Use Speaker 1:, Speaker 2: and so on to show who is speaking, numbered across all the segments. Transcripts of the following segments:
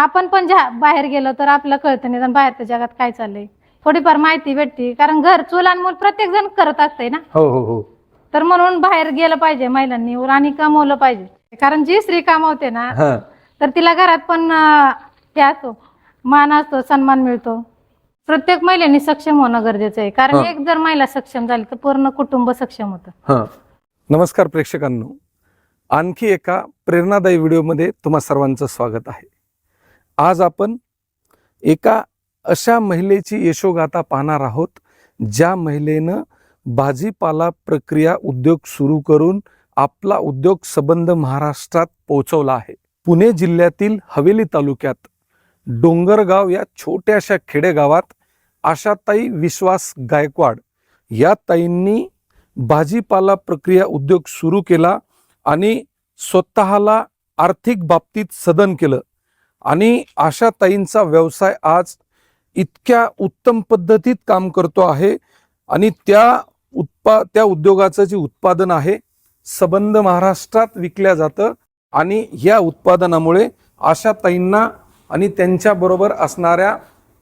Speaker 1: आपण पण ज्या बाहेर गेलो तर आपलं कळतं निदान बाहेरच्या जगात काय चाललंय? थोडीफार माहिती भेटते कारण घर चूल आणि मूल प्रत्येक जण करत असते ना?
Speaker 2: हो हो हो.
Speaker 1: तर म्हणून बाहेर गेलं पाहिजे महिलांनी आणि कमवलं पाहिजे. कारण जी स्त्री कमावते ना
Speaker 2: हा.
Speaker 1: तर तिला घरात पण अं, हे असतो मान असतो सन्मान मिळतो. प्रत्येक महिलेने सक्षम होणं गरजेचं आहे. कारण
Speaker 2: हा.
Speaker 1: एक जर महिला सक्षम झाली तर पूर्ण कुटुंब सक्षम होतं.
Speaker 2: हा. नमस्कार प्रेक्षकांनो. आणखी एका प्रेरणादायी व्हिडिओमध्ये तुम्हा सर्वांचं स्वागत आहे. आज आपण एका अशा महिलेची यशोगाथा पाहणार आहोत ज्या महिलेनं भाजीपाला प्रक्रिया उद्योग सुरू करून आपला उद्योग संबंध महाराष्ट्रात पोहोचवला आहे. पुणे जिल्ह्यातील हवेली तालुक्यात डोंगरगाव या छोट्याशा खेडेगावात आशाताई विश्वास गायकवाड या ताईंनी भाजीपाला प्रक्रिया उद्योग सुरू केला आणि स्वतःला आर्थिक बाबतीत सदन केलं. आणि अशा ताईंचा व्यवसाय आज इतक्या उत्तम पद्धतीत काम करतो आहे आणि त्या उत्पा त्या उद्योगाचं जे उत्पादन आहे सबंध महाराष्ट्रात विकल्या जातं आणि या उत्पादनामुळे अशा ताईंना आणि त्यांच्याबरोबर असणाऱ्या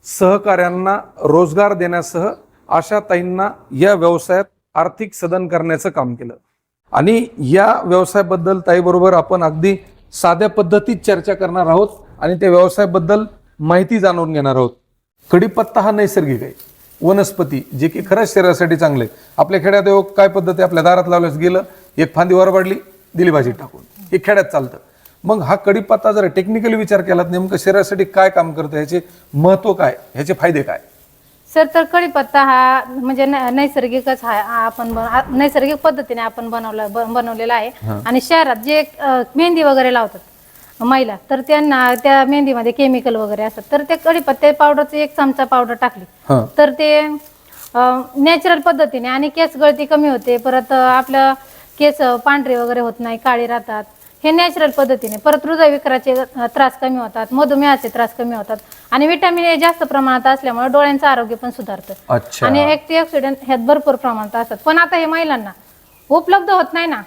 Speaker 2: सहकाऱ्यांना रोजगार देण्यासह अशा ताईंना या व्यवसायात आर्थिक सदन करण्याचं काम केलं. आणि या व्यवसायाबद्दल ताईबरोबर आपण अगदी साध्या पद्धतीत चर्चा करणार आहोत. आणि त्या व्यवसायाबद्दल माहिती जाणून घेणार आहोत. कडीपत्ता हा नैसर्गिक आहे. वनस्पती जे की खरंच शरीरासाठी चांगले आहे. आपल्या खेड्यात योग काय पद्धत आहे आपल्या दारात लावल्यास गेलं एक फांदी वरबडली दिली भाजी टाकून. हे खेड्यात चालतं. मग हा कडीपत्ता जर टेक्निकली विचार केला नेमकं शरीरासाठी काय काम करतं ह्याचे महत्त्व काय ह्याचे फायदे काय?
Speaker 1: सर तर कढीपत्ता हा म्हणजे नैसर्गिकच हा हा आपण नैसर्गिक पद्धतीने आपण बनवला बनवलेला आहे. आणि शहरात जे मेहंदी वगैरे लावतात महिला तर त्यांना त्या मेहंदीमध्ये केमिकल वगैरे असतात. तर ते कढीपत्ते पावडरचे एक चमचा पावडर टाकली.
Speaker 2: हां.
Speaker 1: तर ते नॅचरल पद्धतीने आणि केस गळती कमी होते. परत अ, आपलं केस पांढरे वगैरे होत नाही काळे राहतात. हे नॅचरल पद्धतीने. परत हृदयविकाराचे अ, त्रास कमी होतात. मधुमेहाचे त्रास कमी होतात. आणि विटॅमिन ए जास्त प्रमाणात असल्यामुळे डोळ्यांचं आरोग्य पण सुधारतं.
Speaker 2: अच्छा.
Speaker 1: आणि अँटीऑक्सिडंट ह्यात भरपूर प्रमाणात असतात. पण आता हे महिलांना उपलब्ध होत नाही ना.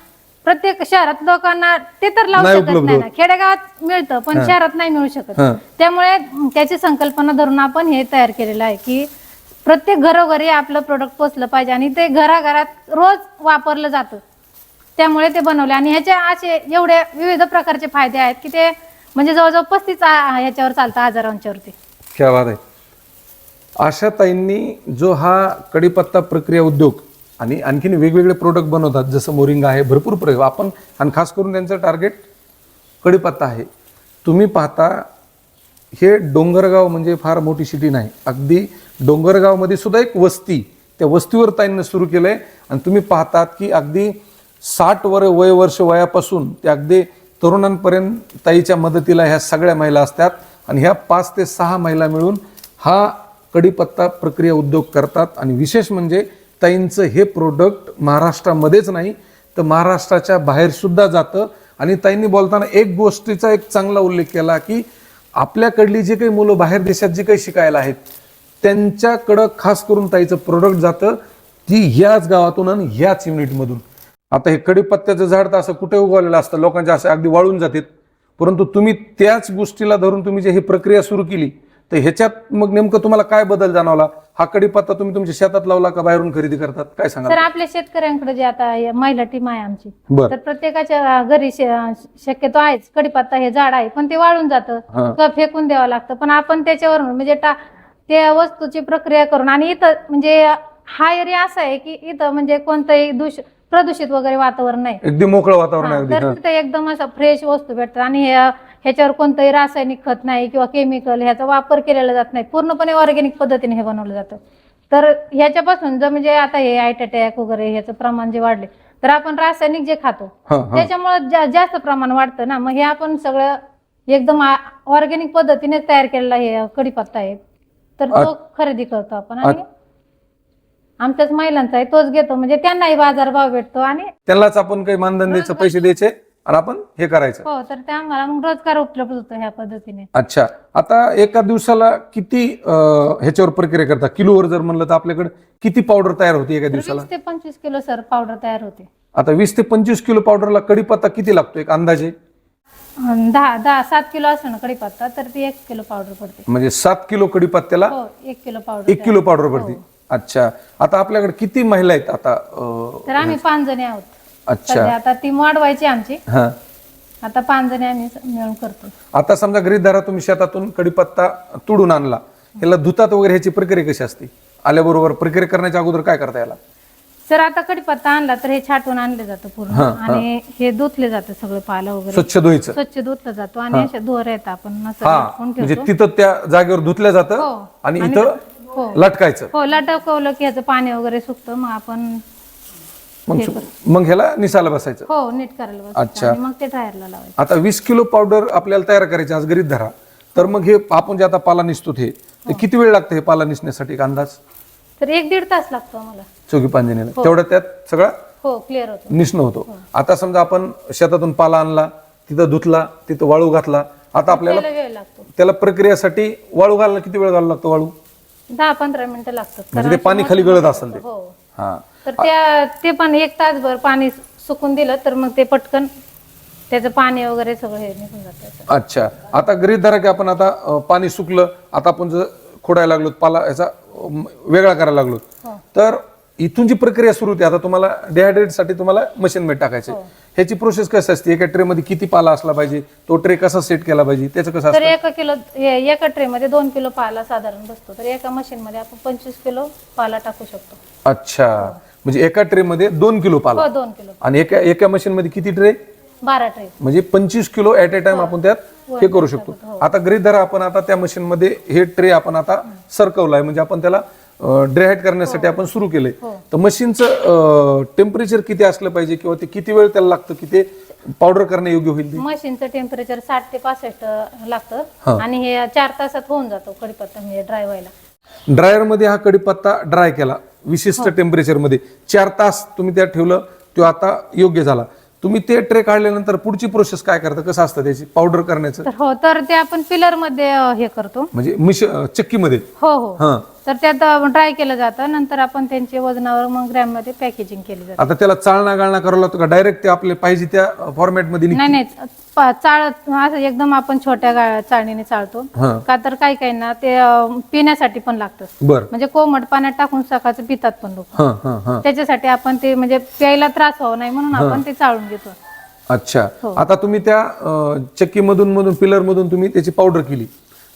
Speaker 1: प्रत्येक शहरात लोकांना ते तर लावू
Speaker 2: नाही
Speaker 1: शकत
Speaker 2: उपलब्ध
Speaker 1: नाही
Speaker 2: होत.
Speaker 1: ना खेडेगावात मिळतं पण शहरात नाही मिळू शकत.
Speaker 2: हां.
Speaker 1: त्यामुळे त्याची संकल्पना धरून आपण हे तयार केलेलं आहे की प्रत्येक घरोघरी आपलं प्रोडक्ट पोचलं पाहिजे आणि ते घराघरात रोज वापरलं जातं. त्यामुळे ते बनवले आणि ह्याचे असे एवढे विविध प्रकारचे फायदे आहेत की ते म्हणजे जवळजवळ पस्तीस आ- ह्याच्यावर चालतं आजारांच्यावरती.
Speaker 2: क्या बात आहे. आशा ताईंनी जो हा कडीपत्ता प्रक्रिया उद्योग आणि आणखीन वेगवेगळे प्रोडक्ट बनवतात. जसं मोरिंगा आहे भरपूर प्रयोग आपण आणि खास करून त्यांचं टार्गेट कडीपत्ता आहे. तुम्ही पाहता हे डोंगरगाव म्हणजे फार मोठी सिटी नाही. अगदी डोंगरगावमध्ये सुद्धा एक वस्ती त्या वस्तीवर ताईंनं सुरू केलं आहे आणि तुम्ही पाहतात की अगदी साठ वर वय वर्ष वयापासून ते अगदी तरुणांपर्यंत ताईच्या मदतीला ह्या सगळ्या महिला असतात. आणि ह्या पाच ते सहा महिला मिळून हा कडीपत्ता प्रक्रिया उद्योग करतात. आणि विशेष म्हणजे ताईंचं हे प्रोडक्ट महाराष्ट्रामध्येच नाही तर महाराष्ट्राच्या बाहेर सुद्धा जातं. आणि ताईंनी बोलताना एक गोष्टीचा एक चांगला उल्लेख केला की आपल्याकडली जी काही मुलं बाहेर देशात जी काही शिकायला आहेत त्यांच्याकडं खास करून ताईचं प्रोडक्ट जातं ती ह्याच गावातून आणि ह्याच युनिटमधून आता हे कडीपत्त्याचं झाड तर असं कुठे उगवलेलं असतं? लोकांच्या असं अगदी वाळून जातात. परंतु तुम्ही त्याच गोष्टीला धरून तुम्ही जे ही प्रक्रिया सुरू केली तर ह्याच्यात मग नेमकं तुम्हाला काय बदल जाणवला? हा कडीपत्ता तुम्ही तुमच्या शेतात लावला का बाहेरून खरेदी करतात? काय सांगा
Speaker 1: आपल्या शेतकऱ्यांकडे जे आता हे महिला टीम आहे आमची
Speaker 2: बर.
Speaker 1: तर प्रत्येकाच्या घरी शे- शक्यतो आहेच. कडीपत्ता हे झाड आहे पण ते वाळून जातं
Speaker 2: हा.
Speaker 1: किंवा फेकून द्यावं लागतं. पण आपण त्याच्यावरून म्हणजे टा त्या वस्तूची प्रक्रिया करून आणि इथं म्हणजे हा एरिया असा आहे की इथं म्हणजे कोणतंही दूष प्रदूषित वगैरे वातावरण नाही.
Speaker 2: अगदी मोकळं वातावरण आहे
Speaker 1: हा,
Speaker 2: अगदी
Speaker 1: तर
Speaker 2: हा.
Speaker 1: तिथे एकदम असं फ्रेश वस्तू भेटतात. आणि हे- ह्याच्यावर कोणतंही रासायनिक खत नाही किंवा केमिकल ह्याचा वापर केलेला जात नाही. पूर्णपणे ऑर्गॅनिक पद्धतीने हे बनवलं जातं. तर ह्याच्यापासून जर म्हणजे आता हे हार्ट अटॅक वगैरे ह्याचं प्रमाण जे वाढले तर आपण रासायनिक जे खातो. त्याच्यामुळे जास्त प्रमाण वाढतं ना. मग हे आपण सगळं एकदम ऑर्गॅनिक पद्धतीने तयार केलेला हे कडीपत्ता आहे. तर तो खरेदी करतो आपण आणि आमच्याच महिलांचा आहे तोच घेतो. म्हणजे त्यांनाही बाजारभाव भेटतो आणि
Speaker 2: त्यांनाच आपण काही मानधन द्यायचं पैसे द्यायचे? आणि आपण हे करायचं.
Speaker 1: हो तर त्या आम्हाला मग रोजगार उपलब्ध होतो ह्या पद्धतीने.
Speaker 2: अच्छा. आता एका दिवसाला किती अं, ह्याच्यावर प्रक्रिया करता? किलोवर जर म्हणलं तर आपल्याकडे किती पावडर तयार होते एका दिवसाला?
Speaker 1: वीस ते पंचवीस किलो सर पावडर तयार होते.
Speaker 2: आता वीस ते पंचवीस किलो पावडरला कडीपत्ता किती लागतो एक अंदाजे?
Speaker 1: दहा दहा सात किलो असलं ना कढीपत्ता तर ती एक किलो पावडर पडते.
Speaker 2: म्हणजे सात किलो कडीपत्त्याला
Speaker 1: हो एक किलो पावडर
Speaker 2: एक किलो पावडर पडते. अच्छा. आता आपल्याकडे किती महिला आहेत आता अं,
Speaker 1: तर आम्ही पाच जणी आहोत.
Speaker 2: अच्छा.
Speaker 1: सध्या आता ती वाढवायची आमची.
Speaker 2: हा.
Speaker 1: आता पाच जणी आम्ही स- मिळून करतो.
Speaker 2: आता समजा गरीबदारा तुम्ही शेतातून कडीपत्ता तुडून आणला याला धुतात वगैरे ह्याची प्रक्रिया कशी असते? आल्याबरोबर प्रक्रिया करण्याच्या अगोदर काय करता याला?
Speaker 1: सर आता कढीपत्ता आणला तर हे छाटून आणले जातं पूर्ण आणि हे धुतले जातं सगळं पालं वगैरे.
Speaker 2: स्वच्छ धुवायचं.
Speaker 1: स्वच्छ धुतलं जातो आणि असे दोर आहेत आपण असं
Speaker 2: हा म्हणजे
Speaker 1: ठेवतो.
Speaker 2: तिथं त्या जागेवर धुतलं जातं
Speaker 1: हो.
Speaker 2: आणि
Speaker 1: आणि
Speaker 2: इथं
Speaker 1: हो.
Speaker 2: लटकायचं.
Speaker 1: हो लटकवलं की ह्याचं पाणी वगैरे सुकतं मग आपण
Speaker 2: मग मग ह्याला निसायला बसायचं?
Speaker 1: हो नीट करायला बसायचं.
Speaker 2: अच्छा.
Speaker 1: आणि मग ते ड्रायरला लावायचं.
Speaker 2: आता वीस किलो पावडर आपल्याला तयार करायची आज गरीब धरा. तर मग हे आपण जे आता पाला निसतो ते ते किती वेळ लागतं हे पाला निसण्यासाठी एक अंदाज?
Speaker 1: तर एक दीड तास लागतो आम्हाला.
Speaker 2: चौकी पांजणीला. तेवढं त्यात सगळं
Speaker 1: हो क्लिअर होतो.
Speaker 2: निसणं होतो. आता समजा आपण शेतातून पाला आणला तिथं धुतला तिथं वाळू घातला आता आपल्याला
Speaker 1: त्याला वेळ लागतो.
Speaker 2: त्याला प्रक्रियासाठी वाळू घालायला किती वेळ घालावा लागतो वाळू?
Speaker 1: दहा पंधरा मिनिटं लागतात.
Speaker 2: म्हणजे ते पाणी खाली गळत असेल ते.
Speaker 1: हो.
Speaker 2: हा.
Speaker 1: तर त्या ते पण एक तासभर पाणी सुकून दिलं तर मग ते पटकन त्याचं पाणी वगैरे सगळं हे निघून जातं.
Speaker 2: अच्छा. आता गरीब धरा की आपण आता अं, पाणी सुकलं आता आपण जर खोडायला लागलो पाला याचा अं, वेगळा करायला लागलो
Speaker 1: हो.
Speaker 2: तर इथून जी प्रक्रिया सुरू होते आता तुम्हाला dehydrate साठी तुम्हाला मशीन मध्ये टाकायचे.
Speaker 1: हो.
Speaker 2: ह्याची प्रोसेस कशी असते? एका ट्रे मध्ये किती पाला असला पाहिजे? तो ट्रे कसा सेट केला पाहिजे? त्याचं कसं
Speaker 1: तर
Speaker 2: असतं?
Speaker 1: एका किलो हे- एका ट्रे मध्ये दोन किलो पाला साधारण बसतो. तर एका मशीन मध्ये आपण पंचवीस किलो पाला टाकू शकतो.
Speaker 2: अच्छा. म्हणजे एका ट्रे मध्ये दोन किलो पाला.
Speaker 1: हो दोन किलो.
Speaker 2: आणि एका एका मशीन मध्ये किती ट्रे
Speaker 1: बारा ट्रे
Speaker 2: म्हणजे पंचवीस किलो ऍट ए टाइम आपण त्यात हे करू शकतो. आता गरीब धरा आपण आता त्या मशीन मध्ये हे ट्रे आपण आता सरकवलाय. म्हणजे आपण त्याला ड्रायहाईट करण्यासाठी आपण सुरू केलंय तर मशीनचं टेम्परेचर किती असलं पाहिजे किंवा ते किती वेळ त्याला लागतं की ते पावडर करणे योग्य होईल ते?
Speaker 1: मशीनचं टेम्परेचर साठ ते पासष्ट लागतं. आणि हे चार तासात होऊन जातो कडीपत्ता म्हणजे ड्राय व्हायला.
Speaker 2: ड्रायरमध्ये हा कडीपत्ता ड्राय केला. विशिष्ट टेम्परेचरमध्ये. चार तास तुम्ही त्यात ठेवलं तो आता योग्य झाला. तुम्ही ते ट्रे काढल्यानंतर पुढची प्रोसेस काय करता? कसं असतं त्याची? पावडर करण्याचं?
Speaker 1: तर हो तर ते आपण पिलरमध्ये अं, हे करतो.
Speaker 2: म्हणजे मिश चक्कीमध्ये.
Speaker 1: हो हो.
Speaker 2: हा.
Speaker 1: तर त्यात ड्राय केलं जातं. नंतर आपण त्यांचे वजनावर मग ग्रॅममध्ये पॅकेजिंग केली जाते.
Speaker 2: आता त्याला चालना गाळणा करावं लागतो का डायरेक्ट ते आपले पाहिजे त्या फॉर्मॅटमध्ये
Speaker 1: नाही नाही. प- चाळ असं एकदम आपण छोट्या गा- चाळणीने चाळतो.
Speaker 2: हा.
Speaker 1: का तर काही काही ना ते अं, पिण्यासाठी पण लागतं.
Speaker 2: बर.
Speaker 1: म्हणजे कोमट पाण्यात टाकून सकाळचं पितात पण लोक.
Speaker 2: हा हा हा.
Speaker 1: त्याच्यासाठी आपण ते म्हणजे प्यायला त्रास व्हावा नाही म्हणून आपण ते चाळून घेतो.
Speaker 2: अच्छा.
Speaker 1: हो.
Speaker 2: आता तुम्ही त्या चक्की मधून मधून पिलर मधून तुम्ही त्याची पावडर केली.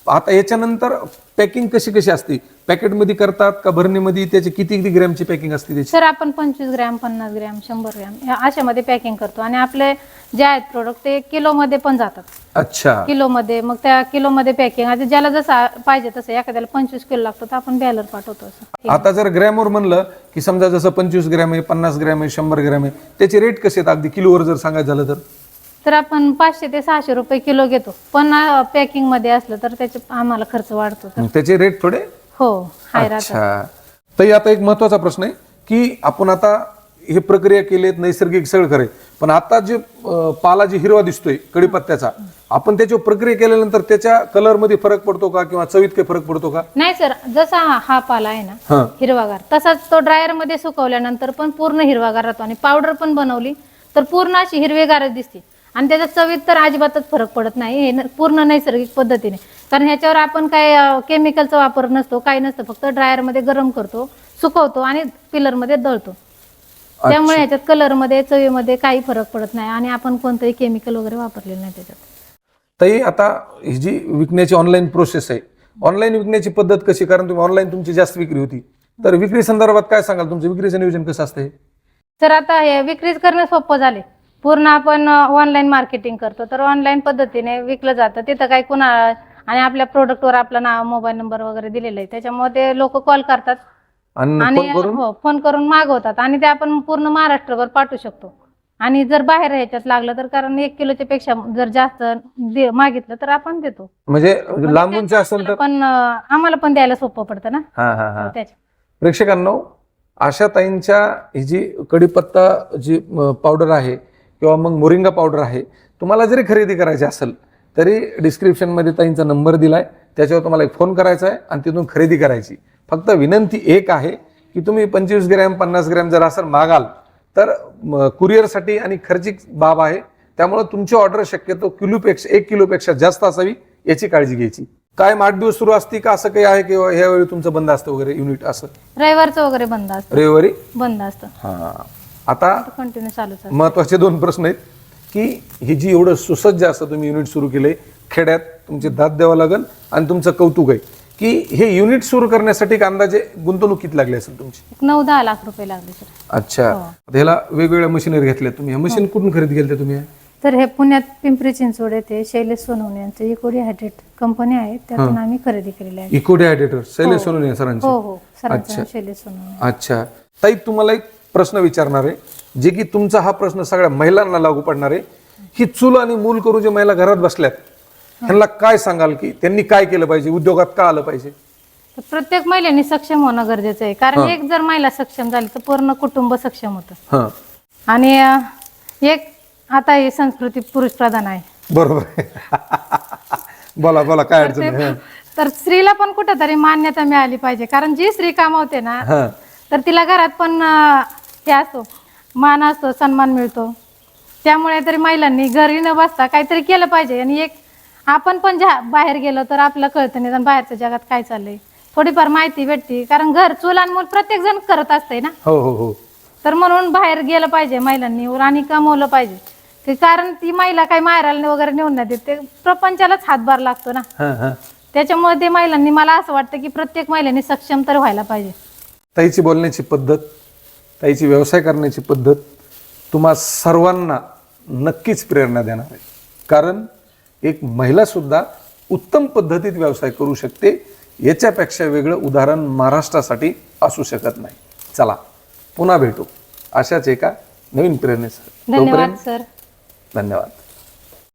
Speaker 2: आता याच्यानंतर पॅकिंग कशी कशी असते? पॅकेटमध्ये करतात का भरणीमध्ये? त्याची किती किती ग्रॅमची पॅकिंग असते त्याची?
Speaker 1: सर आपण पंचवीस ग्रॅम पन्नास ग्रॅम शंभर ग्रॅम या अशामध्ये पॅकिंग करतो. आणि आपले जे आहेत प्रोडक्ट ते किलो मध्ये पण जातात.
Speaker 2: अच्छा.
Speaker 1: किलो मध्ये मग त्या किलो मध्ये पॅकिंग आता ज्याला जसं पाहिजे तसं एखाद्याला पंचवीस किलो लागतो तर आपण बॅलर पाठवतो असं.
Speaker 2: आता जर ग्रॅमवर म्हणलं की समजा जसं पंचवीस ग्रॅम आहे पन्नास ग्रॅम आहे शंभर ग्रॅम आहे त्याचे रेट कसे आहेत? अगदी किलोवर जर सांगायचं झालं तर?
Speaker 1: तर आपण पाचशे ते सहाशे रुपये किलो घेतो. पण पॅकिंगमध्ये असलं तर त्याचे आम्हाला खर्च वाढतो. तर
Speaker 2: मग त्याचे रेट थोडे?
Speaker 1: हो हाय राहतात.
Speaker 2: अच्छा. ताई आता एक महत्त्वाचा प्रश्न आहे की आपण आता हे प्रक्रिया केलीत नैसर्गिक सगळं करे पण आता जे अं, पाला जे हिरवा दिसतोय कडीपत्त्याचा आपण त्याच्यावर प्रक्रिया केल्यानंतर त्याच्या कलरमध्ये फरक पडतो का किंवा चवीत काही फरक पडतो का?
Speaker 1: नाही सर जसा हा हा पाला आहे ना
Speaker 2: हा.
Speaker 1: हिरवागार तसाच तो ड्रायरमध्ये सुकवल्यानंतर पण पूर्ण हिरवागार राहतो. आणि पावडर पण बनवली तर पूर्ण अशी हिरवेगारच दिसते. आणि त्याच्या चवीत तर अजिबातच फरक पडत नाही. हे न- पूर्ण नैसर्गिक पद्धतीने. कारण ह्याच्यावर आपण काय केमिकलचा वापर नसतो काही नसतं. फक्त ड्रायरमध्ये गरम करतो सुकवतो आणि पिलरमध्ये दळतो त्यामुळे ह्याच्यात कलरमध्ये चवीमध्ये काही फरक पडत नाही आणि आपण कोणतंही केमिकल वगैरे वापरलेलं नाही त्याच्यात.
Speaker 2: ताई आता ही जी विकण्याची ऑनलाईन प्रोसेस आहे ऑनलाईन विकण्याची पद्धत कशी? कारण तुम्ही ऑनलाईन तुमची जास्त विक्री होती. तर विक्री संदर्भात काय सांगाल? तुमचं विक्रीचं नियोजन कसं असतं हे?
Speaker 1: तर आता हे विक्रीच करणं सोपं झाले पूर्ण आपण ऑनलाईन मार्केटिंग करतो. तर ऑनलाईन पद्धतीने विकलं जातं. तिथं काही कुणा आणि आपल्या प्रोडक्टवर आपलं नाव मोबाईल नंबर वगैरे दिलेलं आहे. त्याच्यामुळे ते लोक कॉल करतात.
Speaker 2: आणि फोन करून?
Speaker 1: हो फोन करून मागवतात. आणि ते आपण पूर्ण महाराष्ट्रभर पाठवू शकतो. आणि जर बाहेर ह्याच्यात लागलं तर कारण एक किलोच्या पेक्षा जर जास्त मागितलं तर आपण देतो.
Speaker 2: म्हणजे लांबूनचे असेल तर?
Speaker 1: पण आम्हाला पण द्यायला सोपं पडतं ना. त्याच्या
Speaker 2: प्रेक्षकांनो आशा ताईंच्या ही जी कडीपत्ता जी पावडर आहे किंवा मग मोरिंगा पावडर आहे तुम्हाला जरी खरेदी करायची असेल तरी डिस्क्रिप्शनमध्ये ताईंचा नंबर दिलाय त्याच्यावर तुम्हाला एक फोन करायचा आहे आणि तिथून खरेदी करायची. फक्त विनंती एक आहे की तुम्ही पंचवीस ग्रॅम पन्नास ग्रॅम जर असं मागाल तर कुरिअरसाठी आणि खर्चिक बाब आहे. त्यामुळे तुमची ऑर्डर शक्यतो किलोपेक्षा एक किलोपेक्षा जास्त असावी याची काळजी घ्यायची. कायम आठ दिवस सुरू असती का? असं काही आहे किंवा ह्यावेळी तुमचं बंद असतं वगैरे युनिट असं?
Speaker 1: रविवारचं वगैरे बंद असतं.
Speaker 2: रविवारी?
Speaker 1: बंद असतं.
Speaker 2: हा. आता
Speaker 1: कंटिन्यू
Speaker 2: महत्त्वाचे दोन प्रश्न आहेत की ही जी एवढं सुसज्ज असं तुम्ही युनिट सुरू केलंय खेड्यात तुमचे दात द्यावं लागेल आणि तुमचं कौतुक आहे. की हे युनिट सुरू करण्यासाठी अंदाजे गुंतवणूक किती लागली असेल तुमची?
Speaker 1: नऊ दहा लाख रुपये लागले सर.
Speaker 2: अच्छा.
Speaker 1: हो.
Speaker 2: ह्याला वेगवेगळ्या मशिनरी घेतल्या तुम्ही. मशीन कुठून खरेदी केल्या तुम्ही?
Speaker 1: तर हे पुण्यात पिंपरी चिंचवड येथे शैलेश सोनवणे यांचं इकोडी हायड्रेट कंपनी आहे. त्यातून आम्ही खरेदी केलेली आहे.
Speaker 2: इकोडिहायड्रेटर शैलेश सोनवणे सरांचे.
Speaker 1: हो हो. सरांचं शैलेश सोनवणे.
Speaker 2: अच्छा. ताई तुम्हाला एक प्रश्न विचारणार आहे जे की तुमचा हा प्रश्न सगळ्या महिलांना लागू पडणार आहे ही चूल आणि मूल करू जे महिला घरात बसल्यात ह्यांना काय सांगाल की त्यांनी काय केलं पाहिजे? उद्योगात का आलं पाहिजे?
Speaker 1: तर प्रत्येक महिलेने सक्षम होणं गरजेचं आहे. कारण एक जर महिला सक्षम झाली तर पूर्ण कुटुंब सक्षम होतं.
Speaker 2: हा.
Speaker 1: आणि अं, एक आता ही संस्कृती पुरुष प्रधान आहे.
Speaker 2: बरोबर. आहे. बोला बोला काय अडचण
Speaker 1: ते- तर स्त्रीला पण कुठेतरी मान्यता मिळाली पाहिजे. कारण जी स्त्री कामावते ना
Speaker 2: हा.
Speaker 1: तर तिला घरात पण अं, हे असतो मान असतो सन्मान मिळतो. त्यामुळे तरी महिलांनी घरी न बसता काहीतरी केलं पाहिजे. आणि एक आपण पण ज्या बाहेर गेलो तर आपलं कळतं नाही बाहेरच्या जगात काय चाललंय. थोडीफार माहिती भेटते कारण घर चूल आणि मूल प्रत्येक जण करत असते ना.
Speaker 2: हो हो हो.
Speaker 1: तर म्हणून बाहेर गेलं पाहिजे महिलांनी आणि कमवलं पाहिजे. की कारण ती महिला काही माहेराला वगैरे नेऊन नाही देत ते प्रपंचालाच हातभार लागतो ना. त्याच्यामुळे ते महिलांनी मला असं वाटतं की प्रत्येक महिलांनी सक्षम तर व्हायला पाहिजे.
Speaker 2: ताईची बोलण्याची पद्धत? ताईची व्यवसाय करण्याची पद्धत तुम्हा सर्वांना नक्कीच प्रेरणा देणार आहे. कारण एक महिला सुद्धा उत्तम पद्धतीत व्यवसाय करू शकते याच्यापेक्षा वेगळं उदाहरण महाराष्ट्रासाठी असू शकत नाही. चला पुन्हा भेटू. अशाच एका नवीन प्रेरणेसह.
Speaker 1: धन्यवाद सर.
Speaker 2: धन्यवाद.